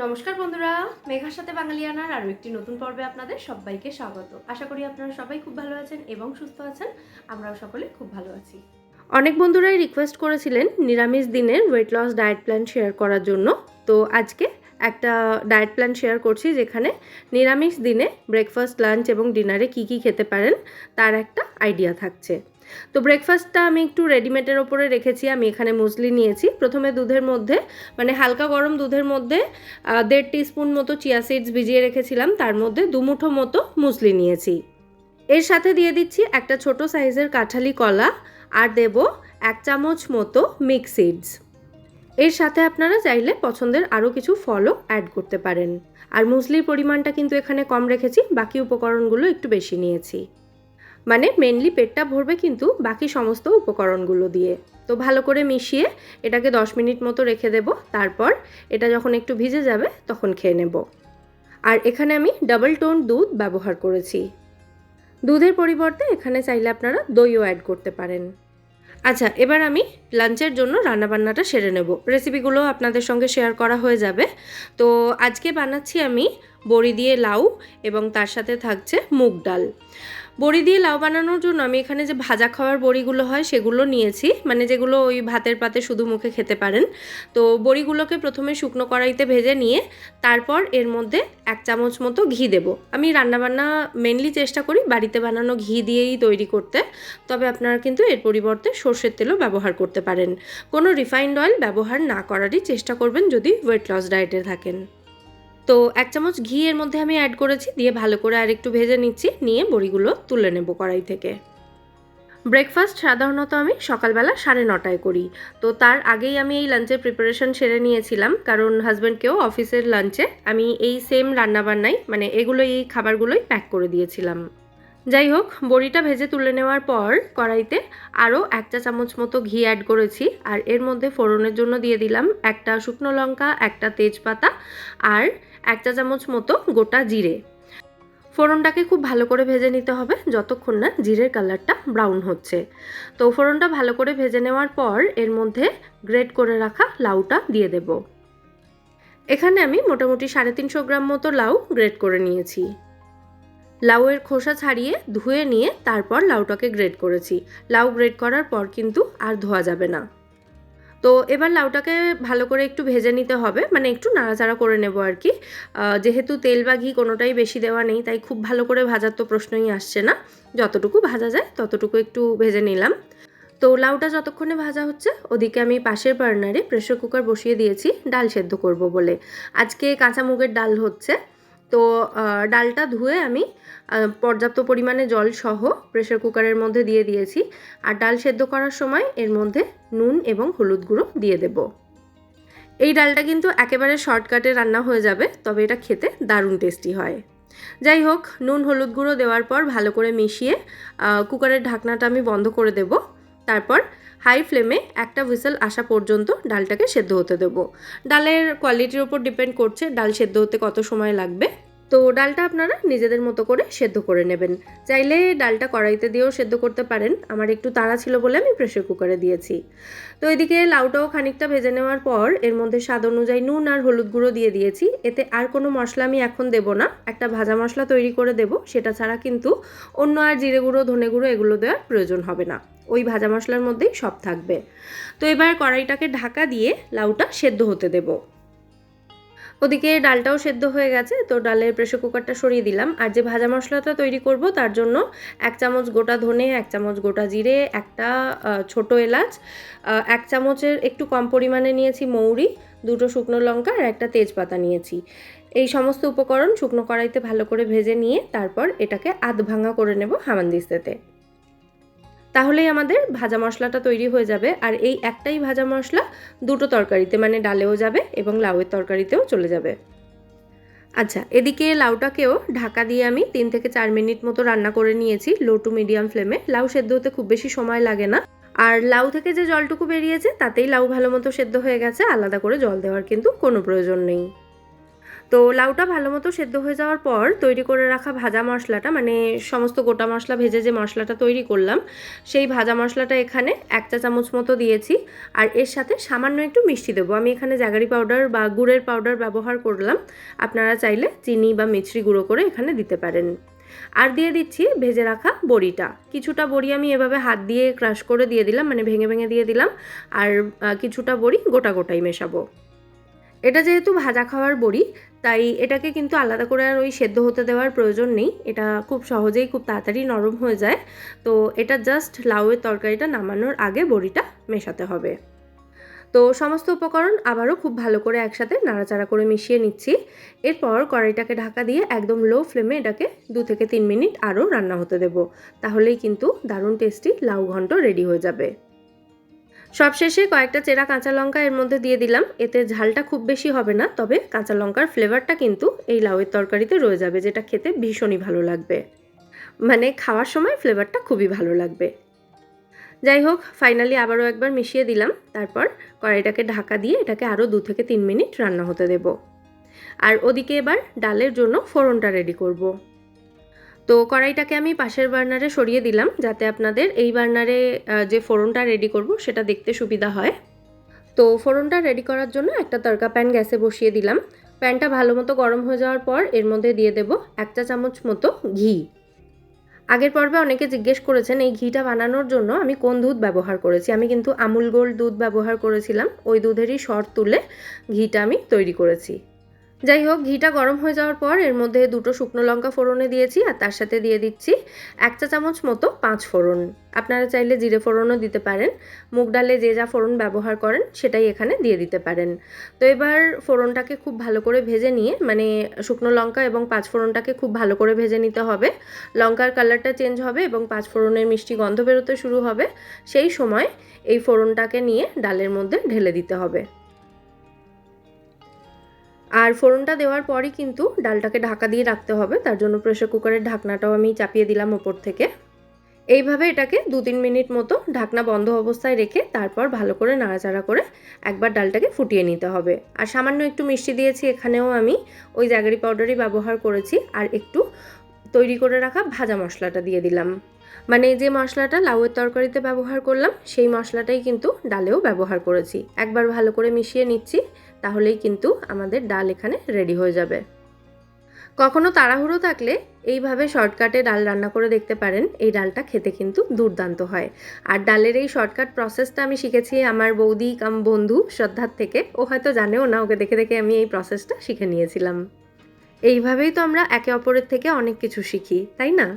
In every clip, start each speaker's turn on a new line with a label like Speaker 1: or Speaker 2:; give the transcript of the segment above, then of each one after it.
Speaker 1: নমস্কার বন্ধুরা, মেঘার সাথে বাঙালিয়ানার আরও একটি নতুন পর্বে আপনাদের সবাইকে স্বাগত। আশা করি আপনারা সবাই খুব ভালো আছেন এবং সুস্থ আছেন, আমরাও সকলে খুব ভালো আছি। অনেক বন্ধুরাই রিকোয়েস্ট করেছিলেন নিরামিষ দিনের weight loss diet plan share করার জন্য। তো আজকে একটা ডায়েট প্ল্যান শেয়ার করছি যেখানে নিরামিষ দিনে ব্রেকফাস্ট লাঞ্চ এবং ডিনারে কি কি খেতে পারেন, তার একটা আইডিয়া থাকছে। তো ব্রেকফাস্টটা আমি একটু রেডিমেডের ওপরে রেখেছি, আমি এখানে মুসলি নিয়েছি। প্রথমে দুধের মধ্যে মানে হালকা গরম দুধের মধ্যে দেড় টিস্পুন মতো চিয়া সিডস ভিজিয়ে রেখেছিলাম, তার মধ্যে দুমুঠো মতো মুসলি নিয়েছি। এর সাথে দিয়ে দিচ্ছি একটা ছোট সাইজের কাঁঠালি কলা, আর দেব এক চামচ মতো মিক্স সিডস এর সাথে আপনারা চাইলে পছন্দের আরও কিছু ফলও অ্যাড করতে পারেন। আর মুসলির পরিমাণটা কিন্তু এখানে কম রেখেছি, বাকি উপকরণগুলো একটু বেশি নিয়েছি। মানে মেনলি পেটটা ভরবে কিন্তু বাকি সমস্ত উপকরণগুলো দিয়ে। তো ভালো করে মিশিয়ে এটাকে 10 মিনিট মতো রেখে দেব, তারপর এটা যখন একটু ভিজে যাবে তখন খেয়ে নেব। আর এখানে আমি ডাবল টোন দুধ ব্যবহার করেছি। দুধের পরিবর্তে এখানে চাইলে আপনারা দইও অ্যাড করতে পারেন। আচ্ছা এবার আমি লাঞ্চের জন্য রান্নাবান্নাটা সেরে নেব। রেসিপিগুলো আপনাদের সঙ্গে শেয়ার করা হয়ে যাবে। তো আজকে বানাচ্ছি আমি বড়ি দিয়ে লাউ এবং তার সাথে থাকছে মুগ ডাল। বড়ি দিয়ে লাউ বানানোর জন্য আমি এখানে যে ভাজা খাওয়ার বড়িগুলো হয় সেগুলো নিয়েছি। মানে যেগুলো ওই ভাতের পাতে শুধু মুখে খেতে পারেন। তো বড়িগুলোকে প্রথমে শুকনো কড়াইতে ভেজে নিয়ে তারপর এর মধ্যে এক চামচ মতো ঘি দেব। আমি রান্নাবান্না মেনলি চেষ্টা করি বাড়িতে বানানো ঘি দিয়েই তৈরি করতে। তবে আপনারা কিন্তু এর পরিবর্তে সর্ষের তেলও ব্যবহার করতে পারেন। কোনো রিফাইন্ড অয়েল ব্যবহার না করারই চেষ্টা করবেন যদি ওয়েট লস ডায়েটে থাকেন। তো এক চামচ ঘি এর মধ্যে আমি অ্যাড করেছি, দিয়ে ভালো করে আর একটু ভেজে নিচ্ছি, নিয়ে বড়িগুলো তুলে নেব কড়াই থেকে। ব্রেকফাস্ট সাধারণত আমি সকালবেলা সাড়ে নটায় করি। তো তার আগেই আমি এই লাঞ্চের প্রিপারেশন সেরে নিয়েছিলাম, কারণ হাজব্যান্ডকেও অফিসের লাঞ্চে আমি এই সেম রান্নাবান্নাই মানে এগুলোই, এই খাবারগুলোই প্যাক করে দিয়েছিলাম। যাই হোক বড়িটা ভেজে তুলে নেওয়ার পর কড়াইতে আরও একটা চামচ মতো ঘি অ্যাড করেছি। আর এর মধ্যে ফোড়নের জন্য দিয়ে দিলাম একটা শুকনো লঙ্কা, একটা তেজপাতা আর এক চা চামচ মতো গোটা জিরে। ফোড়নটাকে খুব ভালো করে ভেজে নিতে হবে যতক্ষণ না জিরের কালারটা ব্রাউন হচ্ছে। তো ফোড়নটা ভালো করে ভেজে নেওয়ার পর এর মধ্যে গ্রেট করে রাখা লাউটা দিয়ে দেব। এখানে আমি মোটামুটি সাড়ে তিনশো গ্রাম মতো লাউ গ্রেট করে নিয়েছি। লাউয়ের খোসা ছাড়িয়ে ধুয়ে নিয়ে তারপর লাউটাকে গ্রেড করেছি। লাউ গ্রেড করার পর কিন্তু আর ধোয়া যাবে না। তো এবার লাউটাকে ভালো করে একটু ভেজে নিতে হবে মানে একটু নাড়াচাড়া করে নেব আর কি। যেহেতু তেল বা ঘি কোনোটাই বেশি দেওয়া নেই, তাই খুব ভালো করে ভাজার তো প্রশ্নই আসছে না। যতটুকু ভাজা যায়, ততটুকু একটু ভেজে নিলাম। তো লাউটা যতক্ষণে ভাজা হচ্ছে, ওদিকে আমি পাশের বার্নারে প্রেশার কুকার বসিয়ে দিয়েছি, ডাল সেদ্ধ করব বলে। আজকে কাঁচা মুগের ডাল হচ্ছে তো ডালটা ধুয়ে আমি পর্যাপ্ত পরিমাণে জল সহ প্রেশার কুকারের মধ্যে দিয়ে দিয়েছি। আর ডাল সেদ্ধ করার সময় এর মধ্যে নুন এবং হলুদ গুঁড়ো দিয়ে দেব। এই ডালটা কিন্তু একেবারে শর্টকাটে রান্না হয়ে যাবে, তবে এটা খেতে দারুণ টেস্টি হয়। যাই হোক, নুন হলুদ গুঁড়ো দেওয়ার পর ভালো করে মিশিয়ে কুকারের ঢাকনাটা আমি বন্ধ করে দেব। তারপর হাই ফ্লেমে একটা হুইসেল আসা পর্যন্ত ডালটাকে সেদ্ধ হতে দেবো। ডালের কোয়ালিটির ওপর ডিপেন্ড করছে, ডাল সেদ্ধ হতে কত সময় লাগবে। তো ডালটা আপনারা নিজেদের মতো করে সেদ্ধ করে নেবেন। চাইলে ডালটা কড়াইতে দিয়েও সেদ্ধ করতে পারেন। আমার একটু তাড়া ছিল বলে আমি প্রেশার কুকারে দিয়েছি। তো এদিকে লাউটাও খানিকটা ভেজে নেওয়ার পর এর মধ্যে স্বাদ অনুযায়ী নুন আর হলুদ গুঁড়ো দিয়ে দিয়েছি। এতে আর কোনো মশলা আমি এখন দেব না। একটা ভাজা মশলা তৈরি করে দেব। সেটা ছাড়া কিন্তু অন্য আর জিরে গুঁড়ো, ধনে গুঁড়ো এগুলো দেওয়ার প্রয়োজন হবে না। ওই ভাজা মশলার মধ্যেই সব থাকবে। তো এবার কড়াইটাকে ঢাকা দিয়ে লাউটা সেদ্ধ হতে দেবো। ওদিকে ডালটাও সেদ্ধ হয়ে গেছে, তো ডালের প্রেশার কুকারটা সরিয়ে দিলাম। আর যে ভাজা মশলাটা তৈরি করব, তার জন্য এক চামচ গোটা ধনে, এক চামচ গোটা জিরে, একটা ছোট এলাচ এক চামচের একটু কম পরিমাণে নিয়েছি মৌরি, দুটো শুকনো লঙ্কা আর একটা তেজপাতা নিয়েছি। এই সমস্ত উপকরণ শুকনো কড়াইতে ভালো করে ভেজে নিয়ে তারপর এটাকে আধ ভাঙা করে নেব হামানদিস্তাতে। তাহলেই আমাদের ভাজা মশলাটা তৈরি হয়ে যাবে। আর এই একটাই ভাজা মশলা দুটো তরকারিতে মানে ডালেও যাবে এবং লাউয়ের তরকারিতেও চলে যাবে। আচ্ছা এদিকে লাউটাকেও ঢাকা দিয়ে আমি তিন থেকে চার মিনিট মতো রান্না করে নিয়েছি লো টু মিডিয়াম ফ্লেমে লাউ সেদ্ধ হতে খুব বেশি সময় লাগে না। আর লাউ থেকে যে জলটুকু বেরিয়েছে, তাতেই লাউ ভালো মতো সেদ্ধ হয়ে গেছে। আলাদা করে জল দেওয়ার কিন্তু কোনো প্রয়োজন নেই। তো লাউটা ভালো মতো সেদ্ধ হয়ে যাওয়ার পর তৈরি করে রাখা ভাজা মশলাটা মানে সমস্ত গোটা মশলা ভেজে যে মশলাটা তৈরি করলাম, সেই ভাজা মশলাটা এখানে এক চা চামচ মতো দিয়েছি। আর এর সাথে সামান্য একটু মিষ্টি দেবো। আমি এখানে জাগারি পাউডার বা গুড়ের পাউডার ব্যবহার করলাম। আপনারা চাইলে চিনি বা মিছরি গুঁড়ো করে এখানে দিতে পারেন। আর দিয়ে দিচ্ছি ভেজে রাখা বড়িটা। কিছুটা বড়ি আমি এভাবে হাত দিয়ে ক্রাশ করে দিয়ে দিলাম মানে ভেঙে ভেঙে দিয়ে দিলাম। আর কিছুটা বড়ি গোটা গোটাই মেশাবো। এটা যেহেতু ভাজা খাওয়ার বড়ি, তাই এটাকে কিন্তু আলাদা করে আর ওই সেদ্ধ হতে দেওয়ার প্রয়োজন নেই। এটা খুব সহজেই খুব তাড়াতাড়ি নরম হয়ে যায়। তো এটা জাস্ট লাউয়ের তরকারিটা নামানোর আগে বড়িটা মেশাতে হবে। তো সমস্ত উপকরণ আবারও খুব ভালো করে একসাথে নাড়াচাড়া করে মিশিয়ে নিচ্ছি। এরপর কড়াইটাকে ঢাকা দিয়ে একদম লো ফ্লেমে এটাকে দু থেকে তিন মিনিট আরও রান্না হতে দেব। তাহলেই কিন্তু দারুণ টেস্টি লাউ ঘন্ট রেডি হয়ে যাবে। সবশেষে কয়েকটা চেরা কাঁচা লঙ্কা এর মধ্যে দিয়ে দিলাম। এতে ঝালটা খুব বেশি হবে না, তবে কাঁচা লঙ্কার ফ্লেভারটা কিন্তু এই লাউয়ের তরকারিতে রয়ে যাবে, যেটা খেতে ভীষণই ভালো লাগবে। মানে খাওয়ার সময় ফ্লেভারটা খুবই ভালো লাগবে। যাই হোক, ফাইনালি আবারও একবার মিশিয়ে দিলাম। তারপর কড়াইটাকে ঢাকা দিয়ে এটাকে আরও দু থেকে তিন মিনিট রান্না হতে দেব। আর ওদিকে এবার ডালের জন্য ফোড়নটা রেডি করব। তো কড়াইটাকে আমি পাশের বার্নারে সরিয়ে দিলাম যাতে আপনাদের এই বার্নারে যে ফোড়নটা রেডি করব সেটা দেখতে সুবিধা হয়। তো ফোড়নটা রেডি করার জন্য একটা তরকা প্যান গ্যাসে বসিয়ে দিলাম। প্যানটা ভালো মতো গরম হয়ে যাওয়ার পর এর মধ্যে দিয়ে দেব এক চা চামচ মতো ঘি। আগের পর্বে অনেকে জিজ্ঞেস করেছেন, এই ঘিটা বানানোর জন্য আমি কোন দুধ ব্যবহার করেছি? আমি কিন্তু আমুল গোল্ড দুধ ব্যবহার করেছিলাম। ওই দুধেরই শর্ট তুলে ঘিটা আমি তৈরি করেছি। যাই হোক ঘিটা গরম হয়ে যাওয়ার পর এর মধ্যে দুটো শুকনো লঙ্কা ফোড়নে দিয়েছি আর তার সাথে দিয়ে দিচ্ছি এক চা চামচ মতো পাঁচ ফোড়ন। আপনারা চাইলে জিরে ফোড়নও দিতে পারেন। মুগ ডালে যে যা ফোড়ন ব্যবহার করেন সেটাই এখানে দিয়ে দিতে পারেন। তো এবার ফোড়নটাকে খুব ভালো করে ভেজে নিয়ে মানে শুকনো লঙ্কা এবং পাঁচ ফোড়নটাকে খুব ভালো করে ভেজে নিতে হবে। লঙ্কার কালারটা চেঞ্জ হবে এবং পাঁচ ফোড়নের মিষ্টি গন্ধ বেরোতে শুরু হবে। সেই সময় এই ফোড়নটাকে নিয়ে ডালের মধ্যে ঢেলে দিতে হবে। আর ফোড়নটা দেওয়ার পরই কিন্তু ডালটাকে ঢাকা দিয়ে রাখতে হবে, তার জন্য প্রেশার কুকারের ঢাকনাটাও আমি চাপিয়ে দিলাম ওপর থেকে। এইভাবে এটাকে দু তিন মিনিট মতো ঢাকনা বন্ধ অবস্থায় রেখে তারপর ভালো করে নাড়াচাড়া করে একবার ডালটাকে ফুটিয়ে নিতে হবে। আর সামান্য একটু মিষ্টি দিয়েছি এখানেও আমি, ওই জাগারি পাউডারই ব্যবহার করেছি, আর একটু তৈরি করে রাখা ভাজা মশলাটা দিয়ে দিলাম। মানে যে মশলাটা লাউয়ের তরকারিতে ব্যবহার করলাম, সেই মশলাটাই কিন্তু ডালেও ব্যবহার করেছি। একবার ভালো করে মিশিয়ে নিচ্ছি, তাহলেই কিন্তু আমাদের ডাল এখানে রেডি হয়ে যাবে। কখনো তাড়াহুড়ো থাকলে এইভাবে শর্টকাটে ডাল রান্না করে দেখতে পারেন, এই ডালটা খেতে কিন্তু দুর্দান্ত হয়। আর ডালের এই শর্টকাট প্রসেসটা আমি শিখেছি আমার বৌদি কাম বন্ধু শ্রদ্ধার থেকে, ও হয়তো জানেও না, ওকে দেখে দেখে আমি এই প্রসেসটা শিখে নিয়েছিলাম। এইভাবেই তো আমরা একে অপরের থেকে অনেক কিছু শিখি, তাই না?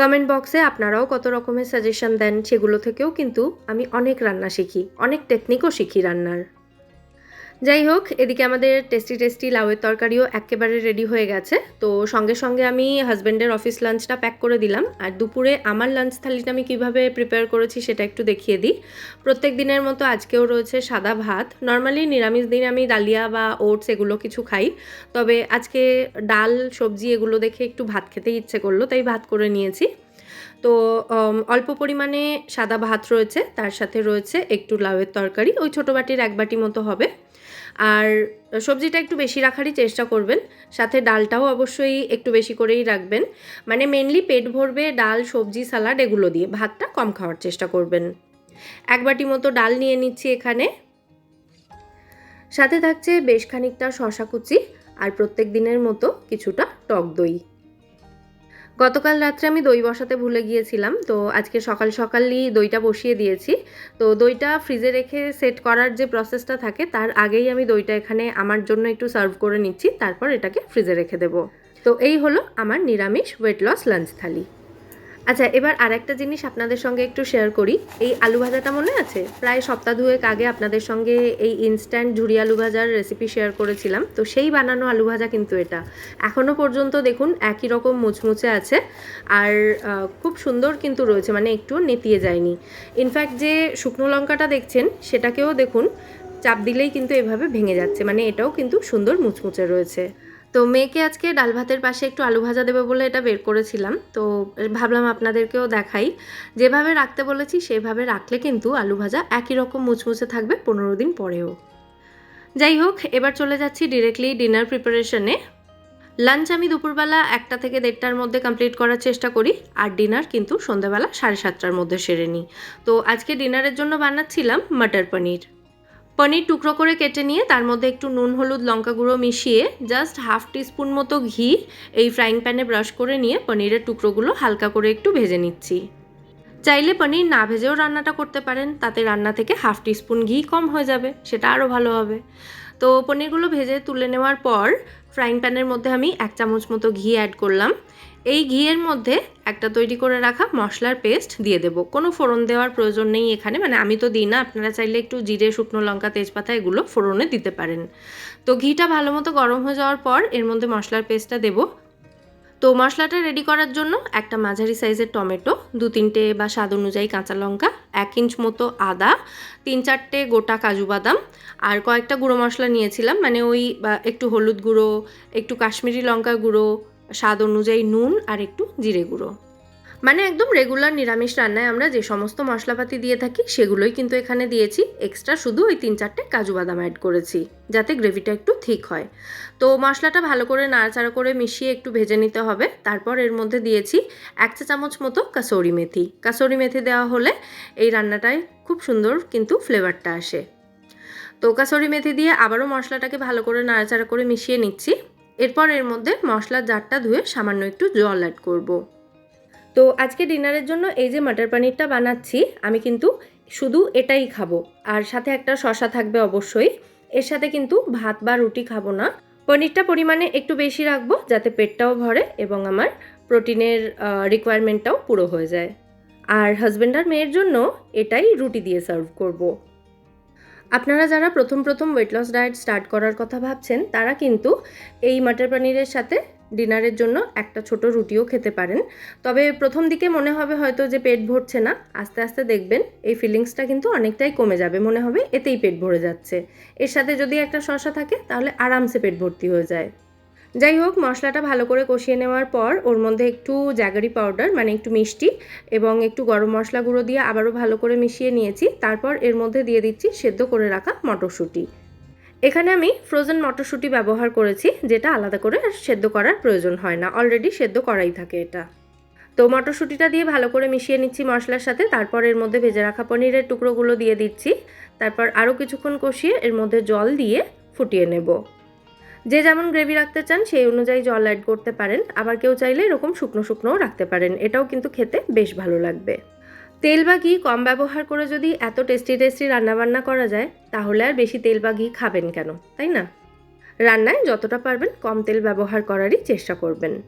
Speaker 1: কমেন্ট বক্সে আপনারাও কত রকমের সাজেশন দেন সেগুলো থেকেও কিন্তু আমি অনেক রান্না শিখি, অনেক টেকনিকও শিখি রান্নার। যাই হোক এদিকে আমাদের টেস্টি টেস্টি লাউয়ের তরকারিও একেবারে রেডি হয়ে গেছে। তো সঙ্গে সঙ্গে আমি হাজব্যান্ডের অফিস লাঞ্চটা প্যাক করে দিলাম। আর দুপুরে আমার লাঞ্চ থালিটা আমি কীভাবে প্রিপেয়ার করেছি সেটা একটু দেখিয়ে দিই। প্রত্যেক দিনের মতো আজকেও রয়েছে সাদা ভাত। নর্মালি নিরামিষ দিন আমি ডালিয়া বা ওটস এগুলো কিছু খাই। তবে আজকে ডাল, সবজি এগুলো দেখে একটু ভাত খেতে ইচ্ছে করল, তাই ভাত করে নিয়েছি। তো অল্প পরিমাণে সাদা ভাত রয়েছে। তার সাথে রয়েছে একটু লাউয়ের তরকারি। ওই ছোটো বাটির এক বাটি মতো হবে। আর সবজিটা একটু বেশি রাখারই চেষ্টা করবেন। সাথে ডালটাও অবশ্যই একটু বেশি করেই রাখবেন। মানে মেনলি পেট ভরবে ডাল, সবজি, সালাড এগুলো দিয়ে। ভাতটা কম খাওয়ার চেষ্টা করবেন। এক বাটি মতো ডাল নিয়ে নিচ্ছি এখানে। সাথে থাকছে বেশ খানিকটা শশা কুচি আর প্রত্যেক দিনের মতো কিছুটা টক দই। গতকাল রাত্রে আমি দই বসাতে ভুলে গিয়েছিলাম, তো আজকে সকাল সকালই দইটা বসিয়ে দিয়েছি। তো দইটা ফ্রিজে রেখে সেট করার যে প্রসেসটা থাকে, তার আগেই আমি দইটা এখানে আমার জন্য একটু সার্ভ করে নিচ্ছি, তারপর এটাকে ফ্রিজে রেখে দেব। তো এই হলো আমার নিরামিষ ওয়েট লস লাঞ্চ থালি। আচ্ছা এবার আরেকটা জিনিস আপনাদের সঙ্গে একটু শেয়ার করি। এই আলু ভাজাটা মনে আছে? প্রায় সপ্তাহ দুয়েক আগে আপনাদের সঙ্গে এই ইনস্ট্যান্ট ঝুরি আলু ভাজার রেসিপি শেয়ার করেছিলাম। তো সেই বানানো আলু ভাজা কিন্তু এটা। এখনও পর্যন্ত দেখুন একই রকম মুচমুচে আছে আর খুব সুন্দর কিন্তু রয়েছে মানে একটু নেতিয়ে যায়নি। ইনফ্যাক্ট যে শুকনো লঙ্কাটা দেখছেন, সেটাকেও দেখুন, চাপ দিলেই কিন্তু এভাবে ভেঙে যাচ্ছে। মানে এটাও কিন্তু সুন্দর মুচমুচে রয়েছে। তো মেয়েকে আজকে ডাল ভাতের পাশে একটু আলু ভাজা দেবে বলে এটা বের করেছিলাম। তো ভাবলাম আপনাদেরকেও দেখাই। যেভাবে রাখতে বলেছি, সেভাবে রাখলে কিন্তু আলু ভাজা একই রকম মুচমুচে থাকবে পনেরো দিন পরেও। যাই হোক, এবার চলে যাচ্ছি ডিরেক্টলি ডিনার প্রিপারেশনে লাঞ্চ আমি দুপুরবেলা একটা থেকে দেড়টার মধ্যে কমপ্লিট করার চেষ্টা করি, আর ডিনার কিন্তু সন্ধ্যাবেলা সাড়ে সাতটার মধ্যে সেরে নিই। তো আজকে ডিনারের জন্য বানাচ্ছিলাম মাটার পনির। পনির টুকরো করে কেটে নিয়ে তার মধ্যে একটু নুন, হলুদ, লঙ্কা গুঁড়ো মিশিয়ে জাস্ট হাফ টিস্পুন মতো ঘি এই ফ্রাইং প্যানে ব্রাশ করে নিয়ে পনিরের টুকরোগুলো হালকা করে একটু ভেজে নিচ্ছি। চাইলে পনির না ভেজেও রান্নাটা করতে পারেন, তাতে রান্না থেকে হাফ টিস্পুন ঘি কম হয়ে যাবে, সেটা আরও ভালো হবে। তো পনিরগুলো ভেজে তুলে নেওয়ার পর ফ্রাইং প্যানের মধ্যে আমি এক চামচ মতো ঘি অ্যাড করলাম। এই ঘিয়ের মধ্যে একটা তৈরি করে রাখা মশলার পেস্ট দিয়ে দেব। কোনো ফোড়ন দেওয়ার প্রয়োজন নেই এখানে মানে আমি তো দিই না, আপনারা চাইলে একটু জিরে, শুকনো লঙ্কা, তেজপাতা এগুলো ফোড়নে দিতে পারেন। তো ঘিটা ভালো মতো গরম হয়ে যাওয়ার পর এর মধ্যে মশলার পেস্টটা দেবো। তো মশলাটা রেডি করার জন্য একটা মাঝারি সাইজের টমেটো দু তিনটে বা স্বাদ অনুযায়ী কাঁচা লঙ্কা, এক ইঞ্চ মতো আদা, তিন চারটে গোটা কাজু বাদাম আর কয়েকটা গুঁড়ো মশলা নিয়েছিলাম মানে ওই একটু হলুদ গুঁড়ো, একটু কাশ্মীরি লঙ্কা গুঁড়ো স্বাদ অনুযায়ী নুন আর একটু জিরে গুঁড়ো। মানে একদম রেগুলার নিরামিষ রান্নায় আমরা যে সমস্ত মশলাপাতি দিয়ে থাকি, সেগুলোই কিন্তু এখানে দিয়েছি। এক্সট্রা শুধু ওই তিন চারটে কাজু বাদাম অ্যাড করেছি, যাতে গ্রেভিটা একটু ঠিক হয়। তো মশলাটা ভালো করে নাড়াচাড়া করে মিশিয়ে একটু ভেজে নিতে হবে। তারপর এর মধ্যে দিয়েছি এক চা চামচ মতো কাসৌরি মেথি। কাসৌরি মেথি দেওয়া হলে এই রান্নাটায় খুব সুন্দর কিন্তু ফ্লেভারটা আসে। তো কাসৌরি মেথি দিয়ে আবারও মশলাটাকে ভালো করে নাড়াচাড়া করে মিশিয়ে নিচ্ছি। এরপর এর মধ্যে মশলার জারটা ধুয়ে সামান্য একটু জল অ্যাড করব। তো আজকে ডিনারের জন্য এই যে মাটার পানিরটা বানাচ্ছি, আমি কিন্তু শুধু এটাই খাব আর সাথে একটা শশা থাকবে অবশ্যই এর সাথে কিন্তু ভাত বা রুটি খাব না পনিরটা পরিমাণে একটু বেশি রাখব যাতে পেটটাও ভরে এবং আমার প্রোটিনের রিকোয়ারমেন্টটাও পুরো হয়ে যায় আর হাজব্যান্ড আর মেয়ের জন্য এটাই রুটি দিয়ে সার্ভ করব। আপনারা যারা প্রথম প্রথম ওয়েট লস ডায়েট স্টার্ট করার কথা ভাবছেন, তারা কিন্তু এই মাটার পানিরের সাথে ডিনারের জন্য একটা ছোট রুটিও খেতে পারেন। তবে প্রথম দিকে মনে হবে হয়তো যে পেট ভরছে না, আস্তে আস্তে দেখবেন এই ফিলিংসটা কিন্তু অনেকটাই কমে যাবে, মনে হবে এতেই পেট ভরে যাচ্ছে। এর সাথে যদি একটা শশা থাকে, তাহলে আরামসে পেট ভর্তি হয়ে যায়। যাই হোক, মশলাটা ভালো করে কষিয়ে নেওয়ার পর ওর মধ্যে একটু জাগারি পাউডার মানে একটু মিষ্টি এবং একটু গরম মশলা গুঁড়ো দিয়ে আবারও ভালো করে মিশিয়ে নিয়েছি। তারপর এর মধ্যে দিয়ে দিচ্ছি সেদ্ধ করে রাখা মটরশুঁটি। এখানে আমি ফ্রোজেন মটরশুঁটি ব্যবহার করেছি, যেটা আলাদা করে সেদ্ধ করার প্রয়োজন হয় না। অলরেডি সেদ্ধ করাই থাকে এটা। তো মটরশুঁটিটা দিয়ে ভালো করে মিশিয়ে নিচ্ছি মশলার সাথে। তারপর এর মধ্যে ভেজে রাখা পনিরের টুকরোগুলো দিয়ে দিচ্ছি। তারপর আরও কিছুক্ষণ কষিয়ে এর মধ্যে জল দিয়ে ফুটিয়ে নেব। যে যেমন গ্রেভি রাখতে চান, সেই অনুযায়ী জল অ্যাড করতে পারেন। আবার কেউ চাইলে এরকম শুকনো শুকনোও রাখতে পারেন। এটাও কিন্তু খেতে বেশ ভালো লাগবে। তেল বা ঘি কম ব্যবহার করে যদি এত টেস্টি টেস্টি রান্নাবান্না করা যায়, তাহলে আর বেশি তেল বা ঘি খাবেন কেন? তাই না? রান্নায় যতটা পারবেন কম তেল ব্যবহার করারই চেষ্টা করবেন।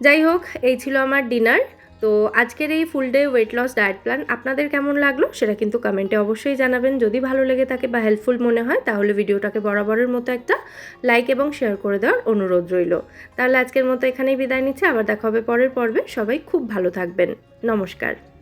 Speaker 1: যাই হোক, এই ছিল আমার ডিনার তো আজকের এই full day weight loss diet plan আপনাদের কেমন লাগল সেটা কিন্তু কমেন্টে অবশ্যই জানাবেন। যদি ভালো লেগে থাকে বা হেল্পফুল মনে হয়, তাহলে ভিডিওটাকে বরাবরের মতো একটা লাইক এবং শেয়ার করে দেওয়ার অনুরোধ রইল। তাহলে আজকের মতো এখানেই বিদায় নিচ্ছে, আবার দেখা হবে পরের পর্বে। সবাই খুব ভালো থাকবেন। নমস্কার।